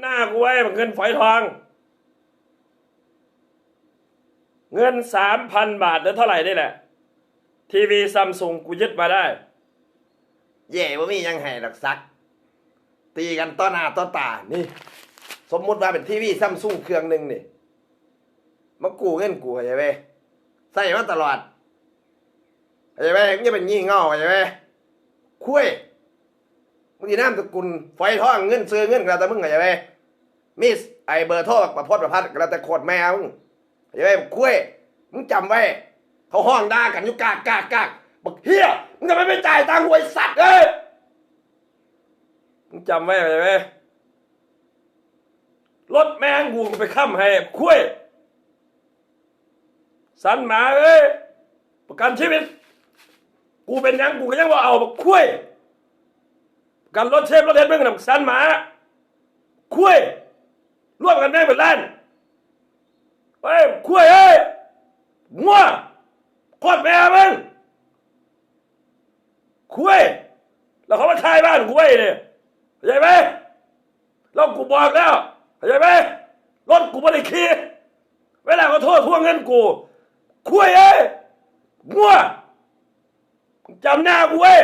หน้ากูไว้เงินฝอยทอง เงินสามพันบาทแล้วเท่าไหร่นี่แหละ ทีวีซัมซุงกูยึดมาได้เย่ว่ามียังไงหลักซัก ตีกันต้อหน้าต้อตา นี่ สมมุติว่าเป็นทีวีซัมซุงเครื่องหนึ่งนี่มากูเงินกูเข้าใจไหมใส่มาตลอดเข้าใจไหมมึงจะเป็นยี่เง่าเข้าใจไหมคุย มึงจีน้ำสกุลไฟท่องเงินซื้อเงินกระแต่มึงเข้าใจไหมมีไอเบอร์โทรประพดประพัดกระแต่โคตรแม่มึงเข้าใจไหมคุยมึงจำไว้ เขาห้องด่ากันอยู่กากกากกากบอกเฮียมึงทำไมไม่จ่ายตังค์หวยสัตว์เอ้ยมึงจำไว้ไหมรถแมงกูไปค้ำให้คุ้ยสันหมาเอ้ยประกันชีวิต กูเป็นยังกูก็ยังว่าเอาบักคุ้ย กันรถเชฟรถเทนมึงน่ะสันหมา คุยร่วมกันแม่งเป็นล้านเฮ้ยคุยเอ้ยงัวโคตรแม่มึงคุยแล้วเขามาขายบ้านกูไว้เนี่ยเข้าใจไหมแล้วกูบอกแล้วเข้าใจไหมรถกูไม่ได้ขี่เวลาเขาโทษทวงเงินกูคุยเอ้ยงัวจำหน้ากูไว้ย